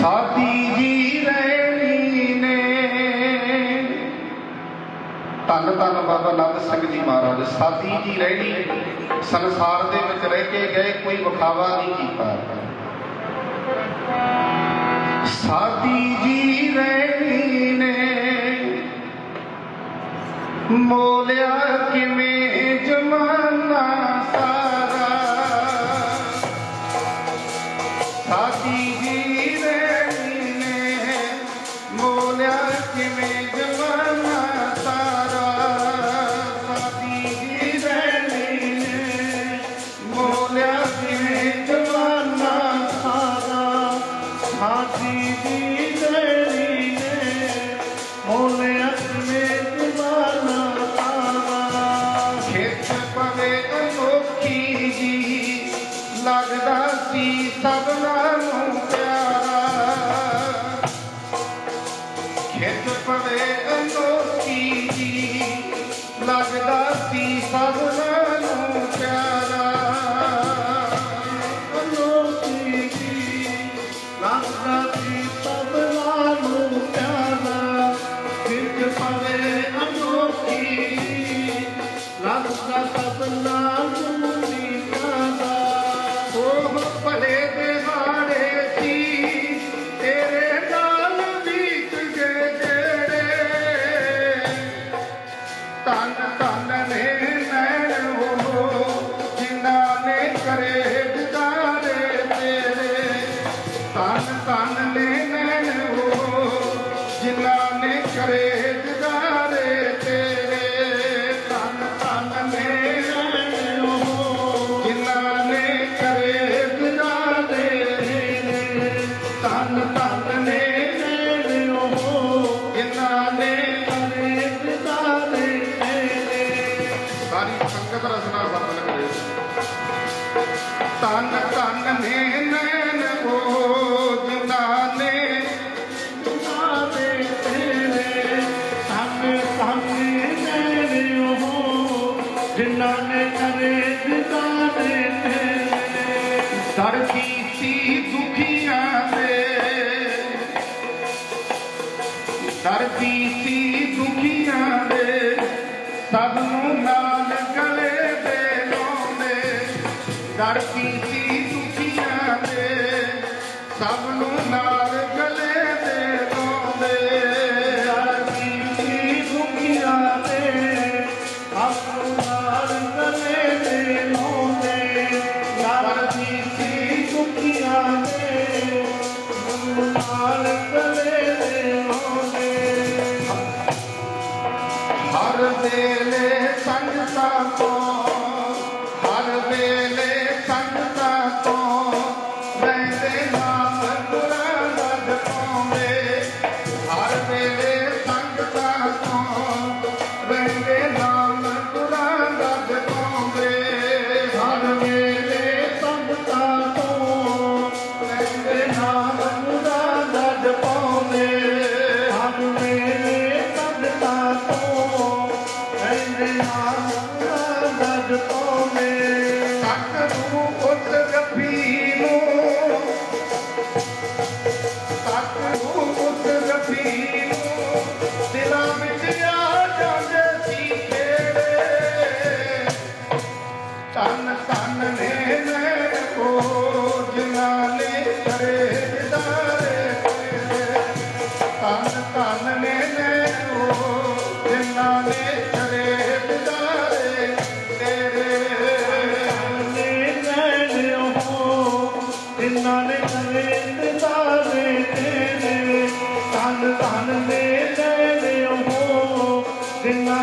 ਸਾਥੀ ਜੀ ਰਹਿਣੀ ਨੇ। ਧੰਨ ਧੰਨ ਬਾਬਾ ਨੰਦ ਸਿੰਘ ਜੀ ਮਹਾਰਾਜ ਸਾਡੀ ਜੀ ਰਹਿਣੀ ਸੰਸਾਰ ਦੇ ਵਿੱਚ ਰਹਿ ਕੇ ਗਏ, ਕੋਈ ਵਿਖਾਵਾ ਨਹੀਂ ਕੀਤਾ। ਸਾਥੀ ਜੀ ਰਹਿਣੀ ਨੇ। ਮੋਲਿਆ ਕਿਵੇਂ ਜਮਾਨਾ ਸਾ tan tan ne ਤੜਫੀ ਸੀ ਦੇ। ਸਭ ਨੂੰ ਨਾਲ ਗਲੇ ਦੇ ਲਾਉਂਦੇ। ਤੜਫੀ ਸੀ ਦੁਖੀਆਂ ਦੇ। ਸਭ ਨੂੰ ਨਾਲ சேர்ந்து தன் சாப்போ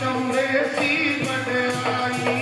ਕਮਰੇ ਸੀ ਵਡਿਆਈ।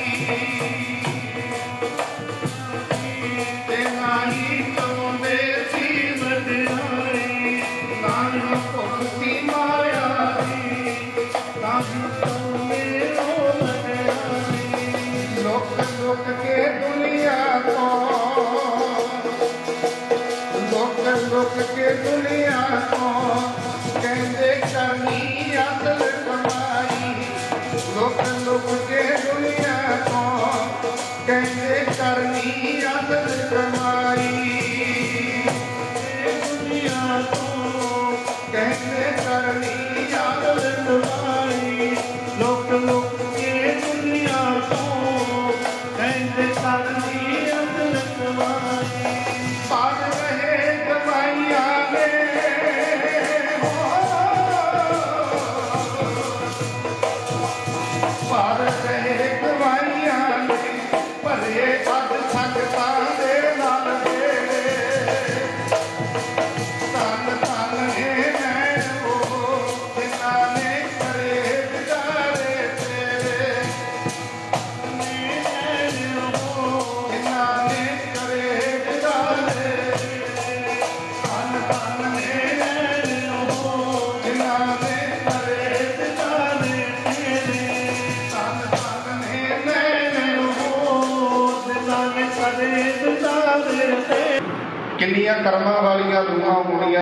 ਜਿਹੜੀਆਂ ਕਰਮਾਂ ਵਾਲੀਆਂ ਰੂਹਾਂ ਹੋਣੀਆਂ